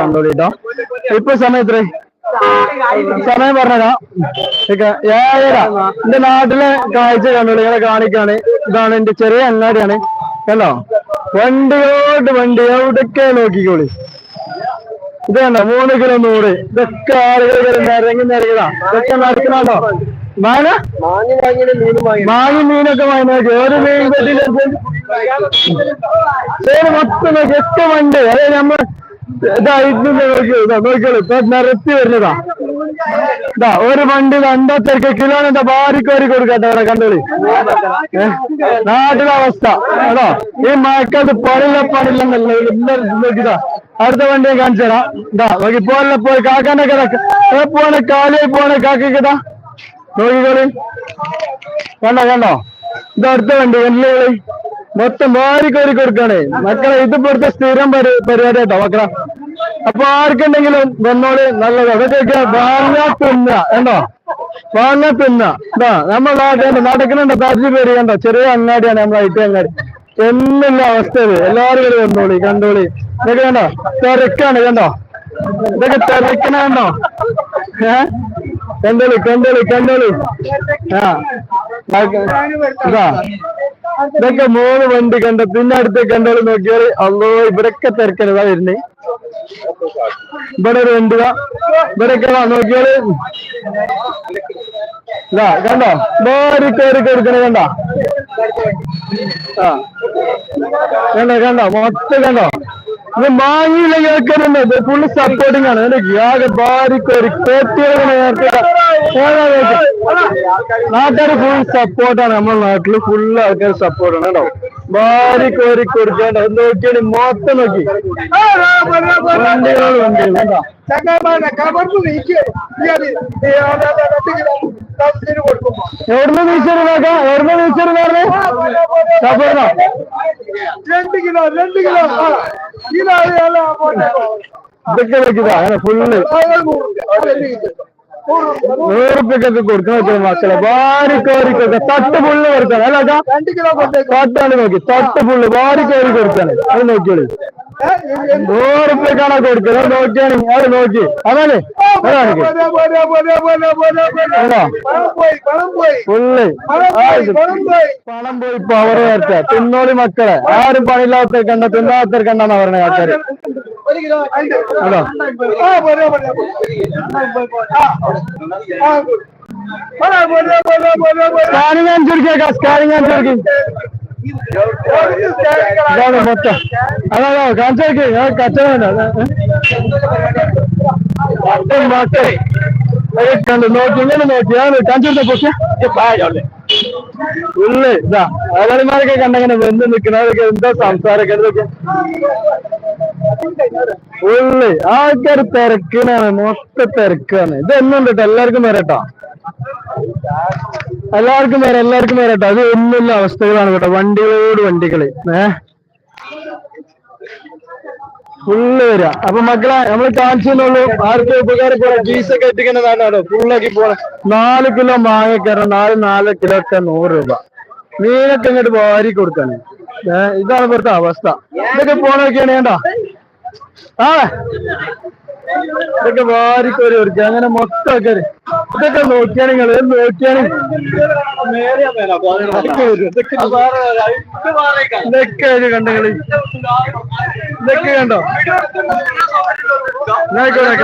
കണ്ടോളൂ കേട്ടോ ഇപ്പൊ സമയം എത്ര സമയം പറഞ്ഞതാ. ഏഴര. എന്റെ നാട്ടിലെ കാഴ്ച കണ്ടോളൂ ഇങ്ങനെ കാണിക്കാണ്. ഇതാണ് എന്റെ ചെറിയ അങ്ങാടിയാണ്. കണ്ടോ? വണ്ടിയോട്ട് വണ്ടി എവിടൊക്കെ നോക്കിക്കോളി. ഇത് കണ്ടോ? മൂന്ന് കിലോ നൂറ്. ഇതൊക്കെ ആളുകൾ നിരങ്ങി നിരങ്ങതാ ഇതൊക്കെ നടക്കണോ മാന? മാങ്ങി മീനൊക്കെ വാങ്ങി നോക്കി. ഒരു മീൻ പേര് മൊത്തം നോക്കി. ഒക്കെ വണ്ടി? അതെ നമ്മ നിരത്തി വരുന്നതാ. ഇതാ ഒരു വണ്ടി രണ്ടാത്തേക്ക് കിലോന് എന്താ ബാരിക്കോരി കൊടുക്കട്ടെ ഇവിടെ കണ്ടോളി? നാട്ടിലെ അവസ്ഥ അതോ ഈ മഴക്കാലത്ത് പണില്ല ഇല്ല നോക്കിതാ അടുത്ത വണ്ടി ഞാൻ കാണിച്ചു തരാം. ഇതാ നോക്കി പോലെ പോയി കാക്കാനൊക്കെ ഇതാ. ഏ, പോണെ കാലിയായി പോണ കാക്കതാ നോക്കിക്കോളി. കണ്ടോ കണ്ടോ? ഇത് അടുത്ത വണ്ടി വെല്ലുവിളി മൊത്തം വാരിക്കോരി കൊടുക്കാണ് മക്കളെ ഇത് ഇപ്പോഴത്തെ സ്ഥിരം പരി പരിപാടി കേട്ടോ മക്കളെ. അപ്പൊ ആർക്കുണ്ടെങ്കിലും വന്നോളി നല്ലത്. അതൊക്കെ വാങ്ങ തിന്ന കണ്ടോ? വാങ്ങ തിന്ന. ഇതാ നമ്മുടെ നാട്ടിൽ നടക്കുന്നുണ്ട്. പതിനഞ്ച് പേര് കണ്ടോ? ചെറിയ അങ്ങാടിയാണ് നമ്മൾ ഐ ടി അങ്ങാടി. എന്നുള്ള അവസ്ഥ ഇത് എല്ലാവരും കൂടി വന്നോളി കണ്ടോളി. ഇതൊക്കെ കണ്ടോ? തിരക്കാണ് കണ്ടോ? ഇതൊക്കെ തിരക്കണ കണ്ടോ? ഏ? കണ്ടോളി കണ്ടോളി കണ്ടോളി. ആ. ഇതാ. ഇതൊക്കെ മൂന്ന് വണ്ടി കണ്ടോ പിന്നെ അടുത്ത് കണ്ടോളി നോക്കിയാൽ അല്ലോ ഇവരൊക്കെ തിരക്കണതാ വരുന്നേ. ഇവിടെ ഒരു വണ്ടി വാ. ഇവിടൊക്കെ വാ നോക്കിയാൽ. കണ്ടോ? വേറെ കയറി കൊടുക്കണ കണ്ടോ? ആ. കണ്ടോ കണ്ടോ? മൊത്തം കണ്ടോ? ഇത് മാങ്ങിയില്ല കേൾക്കുന്നുണ്ട്. ഫുള്ള് സപ്പോർട്ടിങ് ആണ്. ഭാര്യ കയറി കേട്ടിയാണ് നാട്ടുകാർ ഫുൾ സപ്പോർട്ടാണ് നമ്മുടെ നാട്ടിൽ ഫുൾ ആൾക്കാർ സപ്പോർട്ടാണ് കേട്ടോ. ബാരി കോരി കൊടുക്കേണ്ട നോക്കിയാണ് മൊത്തം നോക്കി. വണ്ടികൾ വണ്ടികൾ കേട്ടോ. എവിടുന്ന് വീശറ് നോക്കാം എവിടുന്ന് പറഞ്ഞേ സപ്പോർട്ടാ രണ്ട് കിലോ രണ്ട് കിലോ കിലോ ഇതൊക്കെ വെച്ചതാ അങ്ങനെ ഫുള്ള് നൂറുപ്യൊക്കെ കൊടുക്കാൻ പറ്റും മക്കളെ. വാരി കോരി കൊടുക്കാം തട്ട് പുള്ള് കൊടുക്കാൻ. അല്ല തട്ടാണ് നോക്കി. തട്ട് പുള്ള് വാരി കോരി കൊടുക്കാണ് അത് നോക്കിയോളി. നൂറുപ്യക്കാണോ കൊടുക്കുന്നത് അത് നോക്കിയാണ്. അത് നോക്കി. അതല്ലേ പുള്ളി? പണം പോയി പവർ ചേർത്ത തിന്നോളി മക്കളെ. ആരും പണിയില്ലാത്ത കണ്ട തിന്നാത്തവർ കണ്ടെന്നാ പറഞ്ഞ ആൾക്കാര്. സ്കാനിങ് അനുസരിച്ചേക്കാ സ്കാനിങ് കച്ചവടം നോക്കി ഇങ്ങനെ നോക്കി. ഞാൻ പൊക്കെ. ഉള്ളു ഇതാ അവളിമാരൊക്കെ കണ്ടങ്ങനെ വെന്ത് നിൽക്കുന്നവരൊക്കെ എന്താ സംസാരമൊക്കെ? ഇതൊക്കെ ഉള്ളു ആൾക്കാർ തിരക്കിനാണ് മൊത്ത തിരക്കാണ്. ഇത് എന്നുണ്ട് കേട്ടോ എല്ലാവർക്കും വരട്ടോ എല്ലാവർക്കും വരാം എല്ലാവർക്കും വരട്ടോ അത് ഒന്നുള്ള അവസ്ഥകളാണ് കേട്ടോ വണ്ടികളോട് വണ്ടികൾ. ഏ ഫുള്ള് വരാ അപ്പൊ മക്കളെ നമ്മൾ കാണിച്ചെന്നുള്ളൂ ആർക്കും ഉപകാരപ്പെടാം. ഗീസൊക്കെ എത്തിക്കുന്നതാണോ ഫുള്ളാക്കി പോണ. നാല് കിലോ മാങ്ങക്കറ നാല് നാല് കിലോ ഒക്കെ നൂറ് രൂപ. മീനൊക്കെ ഇങ്ങോട്ട് വാരി കൊടുക്കാണ്. ഇതാണ് ഇവിടുത്തെ അവസ്ഥ. ഇതൊക്കെ പോണൊക്കെയാണ് വേണ്ട. ആ. ഇതൊക്കെ വാരിക്കോരി കൊടുക്കുക അങ്ങനെ മൊത്തം ഒക്കെ ഇതൊക്കെ നോക്കിയാണ് നോക്കിയാണ് ഇതൊക്കെ ഇതൊക്കെ കണ്ടോ? ആയിക്കോട്ടെ